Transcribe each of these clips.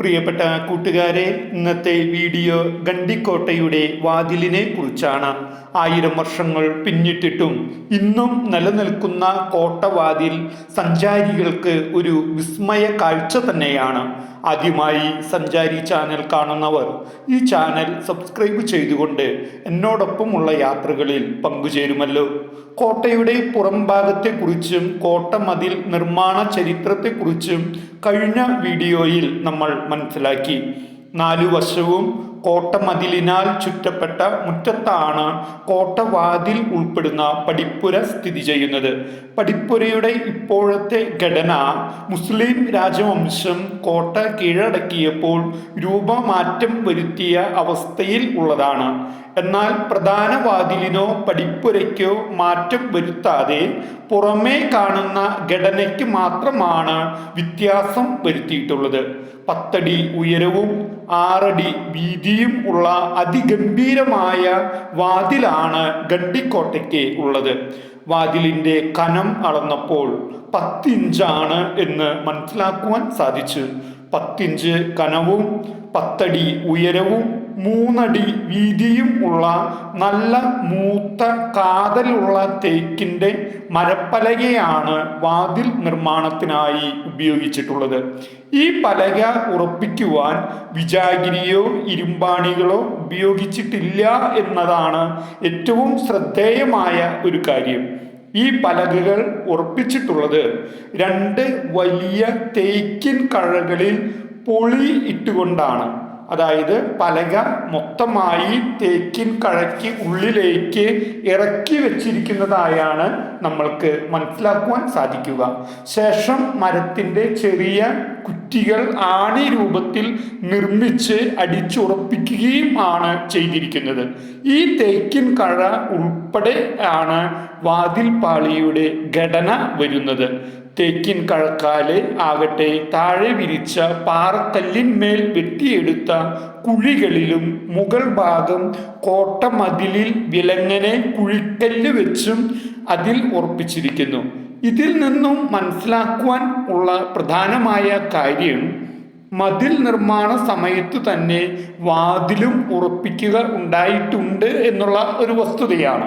പ്രിയപ്പെട്ട കൂട്ടുകാരെ ഇന്നത്തെ വീഡിയോ ഗണ്ടിക്കോട്ടയുടെ വാതിലിനെ കുറിച്ചാണ്. ആയിരം വർഷങ്ങൾ പിന്നിട്ടിട്ടും ഇന്നും നിലനിൽക്കുന്ന കോട്ടവാതിൽ സഞ്ചാരികൾക്ക് ഒരു വിസ്മയ കാഴ്ച തന്നെയാണ്. ആദ്യമായി സഞ്ചാരി ചാനൽ കാണുന്നവർ ഈ ചാനൽ സബ്സ്ക്രൈബ് ചെയ്തുകൊണ്ട് എന്നോടൊപ്പമുള്ള യാത്രകളിൽ പങ്കുചേരുമല്ലോ. കോട്ടയുടെ പുറംഭാഗത്തെക്കുറിച്ചും കോട്ട മതിൽ നിർമ്മാണ ചരിത്രത്തെക്കുറിച്ചും കഴിഞ്ഞ വീഡിയോയിൽ നമ്മൾ മനസ്സിലാക്കി. നാലു വശവും കോട്ടമതിലിനാൽ ചുറ്റപ്പെട്ട മുറ്റത്താണ് കോട്ടവാതിൽ ഉൾപ്പെടുന്ന പടിപ്പുര സ്ഥിതി ചെയ്യുന്നത്. പടിപ്പുരയുടെ ഇപ്പോഴത്തെ ഘടന മുസ്ലിം രാജവംശം കോട്ട കീഴടക്കിയപ്പോൾ രൂപമാറ്റം വരുത്തിയ അവസ്ഥയിൽ ഉള്ളതാണ്. എന്നാൽ പ്രധാന വാതിലിനോ പടിപ്പുരയ്ക്കോ മാറ്റം വരുത്താതെ പുറമേ കാണുന്ന ഘടനയ്ക്ക് മാത്രമാണ് വ്യത്യാസം വരുത്തിയിട്ടുള്ളത്. പത്തടി ഉയരവും ആറടി വീതിയും ഉള്ള അതിഗംഭീരമായ വാതിലാണ് ഗണ്ടിക്കോട്ടയ്ക്ക് ഉള്ളത്. വാതിലിന്റെ കനം അളന്നപ്പോൾ പത്തിഞ്ചാണ് എന്ന് മനസ്സിലാക്കുവാൻ സാധിച്ചു. പത്തിഞ്ച് കനവും പത്തടി ഉയരവും മൂന്നടി വീതിയും ഉള്ള നല്ല മൂത്ത കാതലുള്ള തേക്കിന്റെ മരപ്പലകയാണ് വാതിൽ നിർമ്മാണത്തിനായി ഉപയോഗിച്ചിട്ടുള്ളത്. ഈ പലക ഉറപ്പിക്കുവാൻ വിജാഗിരിയോ ഇരുമ്പാണികളോ ഉപയോഗിച്ചിട്ടില്ല എന്നതാണ് ഏറ്റവും ശ്രദ്ധേയമായ ഒരു കാര്യം. ഈ പലകകൾ ഉറപ്പിച്ചിട്ടുള്ളത് രണ്ട് വലിയ തേക്കിൻ കഴകളിൽ പൊളി ഇട്ടുകൊണ്ടാണ്. അതായത് പലക മൊത്തമായി തേക്കിൻ കഴക്കി ഉള്ളിലേക്ക് ഇറക്കി വെച്ചിരിക്കുന്നതായാണ് നമ്മൾക്ക് മനസ്സിലാക്കുവാൻ സാധിക്കുക. ശേഷം മരത്തിന്റെ ചെറിയ കുറ്റികൾ ആണി രൂപത്തിൽ നിർമ്മിച്ച് അടിച്ചുറപ്പിക്കുകയും ആണ് ചെയ്തിരിക്കുന്നത്. ഈ തേക്കിൻ കഴ ഉൾപ്പെടെ ആണ് വാതിൽപാളിയുടെ ഘടന വരുന്നത്. തേക്കിൻ കഴക്കാൽ ആകട്ടെ താഴെ വിരിച്ച പാറക്കല്ലിന്മേൽ വെട്ടിയെടുത്ത കുഴികളിലും മുകൾ ഭാഗം കോട്ടമതിലിൽ വിലങ്ങനെ കുഴിക്കല്ല് വെച്ചും അതിൽ ഉറപ്പിച്ചിരിക്കുന്നു. ഇതിൽ നിന്നും മനസ്സിലാക്കുവാൻ ഉള്ള പ്രധാനമായ കാര്യം മതിൽ നിർമ്മാണ സമയത്ത് തന്നെ വാതിലും ഉറപ്പിക്കുക ഉണ്ടായിട്ടുണ്ട് എന്നുള്ള ഒരു വസ്തുതയാണ്.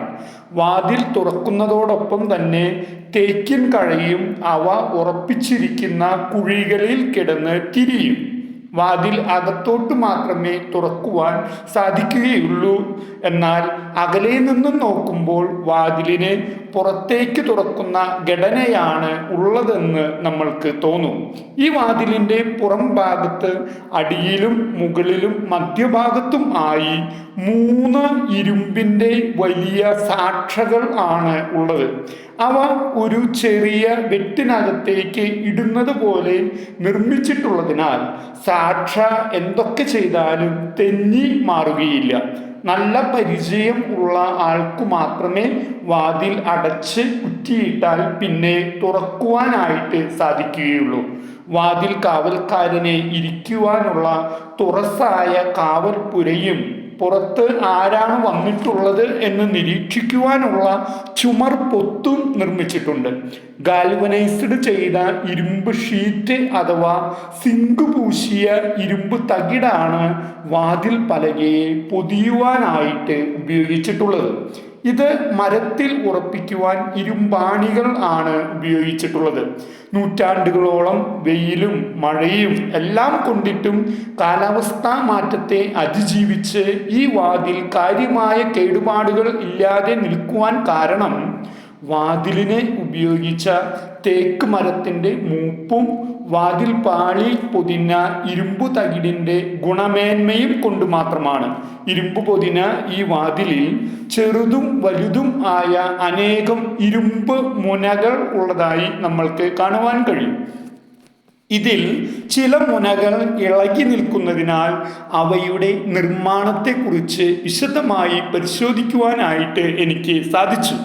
വാതിൽ തുറക്കുന്നതോടൊപ്പം തന്നെ തേക്കിൻ കഴയും അവ ഉറപ്പിച്ചിരിക്കുന്ന കുഴികളിൽ കിടന്ന് തിരിയും. വാതിൽ അകത്തോട്ട് മാത്രമേ തുറക്കുവാൻ സാധിക്കുകയുള്ളൂ. എന്നാൽ അകലെ നിന്നും നോക്കുമ്പോൾ വാതിലിന് പുറത്തേക്ക് തുറക്കുന്ന ഘടനയാണ് ഉള്ളതെന്ന് നമ്മൾക്ക് തോന്നും. ഈ വാതിലിന്റെ പുറം ഭാഗത്ത് അടിയിലും മുകളിലും മധ്യഭാഗത്തും ആയി മൂന്ന് ഇരുമ്പിന്റെ വലിയ സാക്ഷകൾ ആണ് ഉള്ളത്. അവ ഒരു ചെറിയ വെട്ടിനകത്തേക്ക് ഇടുന്നത് പോലെ നിർമ്മിച്ചിട്ടുള്ളതിനാൽ സാക്ഷ എന്തൊക്കെ ചെയ്താലും തെന്നി മാറുകയില്ല. നല്ല പരിചയം ഉള്ള ആൾക്ക് മാത്രമേ വാതിൽ അടച്ച് കുറ്റിയിട്ടാൽ പിന്നെ തുറക്കുവാനായിട്ട് സാധിക്കുകയുള്ളൂ. വാതിൽ കാവൽക്കാരനെ ഇരിക്കുവാനുള്ള തുറസായ കാവൽപ്പുരയും പുറത്ത് ആരാണ് വന്നിട്ടുള്ളത് എന്ന് നിരീക്ഷിക്കുവാനുള്ള ചുമർ പൊത്തും നിർമ്മിച്ചിട്ടുണ്ട്. ഗാൽവനൈസ്ഡ് ചെയ്ത ഇരുമ്പ് ഷീറ്റ് അഥവാ സിങ്ക് പൂശിയ ഇരുമ്പ് തകിടാണ് വാതിൽ പലകയെ പൊതിയുവാനായിട്ട് ഉപയോഗിച്ചിട്ടുള്ളത്. ഇത് മരത്തിൽ ഉറപ്പിക്കുവാൻ ഇരുമ്പാണികൾ ആണ് ഉപയോഗിച്ചിട്ടുള്ളത്. നൂറ്റാണ്ടുകളോളം വെയിലും മഴയും എല്ലാം കൊണ്ടിട്ടും കാലാവസ്ഥാ മാറ്റത്തെ അതിജീവിച്ച് ഈ വാതിൽ കാര്യമായ കേടുപാടുകൾ ഇല്ലാതെ നിൽക്കുവാൻ കാരണം വാതിലിനെ ഉപയോഗിച്ച തേക്ക് മരത്തിന്റെ മൂപ്പും വാതിൽ പാളി പൊതിന ഇരുമ്പു തകിടിന്റെ ഗുണമേന്മയും കൊണ്ട് മാത്രമാണ്. ഇരുമ്പ് പൊതിന ഈ വാതിലിൽ ചെറുതും വലുതും ആയ അനേകം ഇരുമ്പ് മുനകൾ ഉള്ളതായി നമ്മൾക്ക് കാണുവാൻ കഴിയും. ഇതിൽ ചില മുനകൾ ഇളകി നിൽക്കുന്നതിനാൽ അവയുടെ നിർമ്മാണത്തെക്കുറിച്ച് വിശദമായി പരിശോധിക്കുവാനായിട്ട് എനിക്ക് സാധിച്ചു.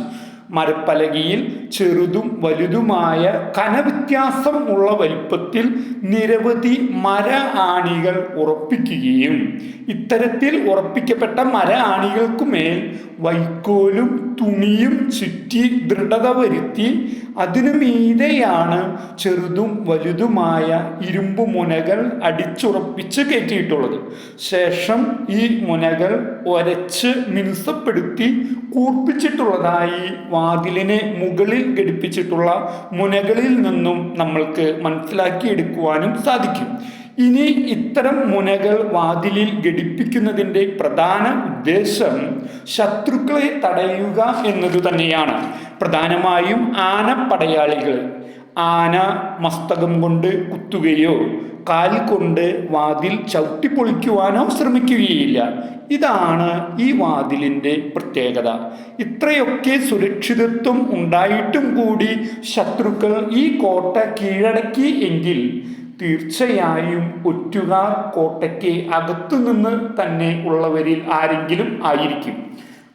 മരപ്പലകയിൽ ചെറുതും വലുതുമായ കനവിത്ത വ്യത്യാസം ഉള്ള വലിപ്പത്തിൽ നിരവധി മര ആണികൾ ഉറപ്പിക്കുകയും ഇത്തരത്തിൽ ഉറപ്പിക്കപ്പെട്ട മര ആണികൾക്കുമേൽ വൈക്കോലും തുണിയും ചുറ്റി ദൃഢത വരുത്തി അതിനു മീതെയാണ് ചെറുതും വലുതുമായ ഇരുമ്പ് മുനകൾ അടിച്ചുറപ്പിച്ച് കയറ്റിയിട്ടുള്ളത്. ശേഷം ഈ മുനകൾ ഒരച്ച് മിനുസപ്പെടുത്തി കൂർപ്പിച്ചിട്ടുള്ളതായി വാതിലിനെ മുകളിൽ ഘടിപ്പിച്ചിട്ടുള്ള മുനകളിൽ നിന്നും നമ്മൾക്ക് മനസ്സിലാക്കിയെടുക്കുവാനും സാധിക്കും. ഇനി ഇത്തരം മുനകൾ വാതിലിൽ ഘടിപ്പിക്കുന്നതിന്റെ പ്രധാന ഉദ്ദേശം ശത്രുക്കളെ തടയുക എന്നത് തന്നെയാണ്. പ്രധാനമായും ആനപ്പടയാളികൾ ആന മസ്തകം കൊണ്ട് കുത്തുകയോ കാൽ കൊണ്ട് വാതിൽ ചവിട്ടിപ്പൊളിക്കുവാനോ ശ്രമിക്കുകയില്ല. ഇതാണ് ഈ വാതിലിന്റെ പ്രത്യേകത. ഇത്രയൊക്കെ സുരക്ഷിതത്വം ഉണ്ടായിട്ടും കൂടി ശത്രുക്കൾ ഈ കോട്ട കീഴടക്കി എങ്കിൽ തീർച്ചയായും ഒറ്റുകാർ കോട്ടയ്ക്ക് അകത്തുനിന്ന് തന്നെ ഉള്ളവരിൽ ആരെങ്കിലും ആയിരിക്കും.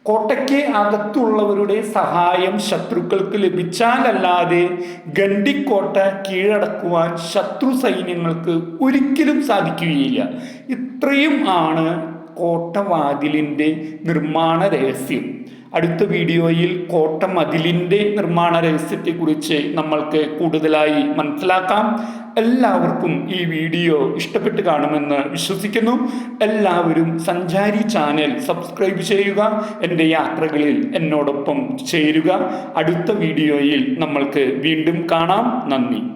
കോട്ടയ്ക്ക് അകത്തുള്ളവരുടെ സഹായം ശത്രുക്കൾക്ക് ലഭിച്ചാലല്ലാതെ ഗണ്ടിക്കോട്ട കീഴടക്കുവാൻ ശത്രു സൈന്യങ്ങൾക്ക് ഒരിക്കലും സാധിക്കുകയില്ല. ഇത്രയും ആണ് കോട്ടവാതിലിന്റെ നിർമ്മാണ രഹസ്യം. അടുത്ത വീഡിയോയിൽ കോട്ട മതിലിന്റെ നിർമ്മാണ രഹസ്യത്തെക്കുറിച്ച് നമ്മൾക്ക് കൂടുതലായി മനസ്സിലാക്കാം. എല്ലാവർക്കും ഈ വീഡിയോ ഇഷ്ടപ്പെട്ട് കാണുമെന്ന് വിശ്വസിക്കുന്നു. എല്ലാവരും സഞ്ചാരി ചാനൽ സബ്സ്ക്രൈബ് ചെയ്യുക എന്റെ യാത്രകളിൽ എന്നോടൊപ്പം ചേരുക. അടുത്ത വീഡിയോയിൽ നമ്മൾക്ക് വീണ്ടും കാണാം. നന്ദി.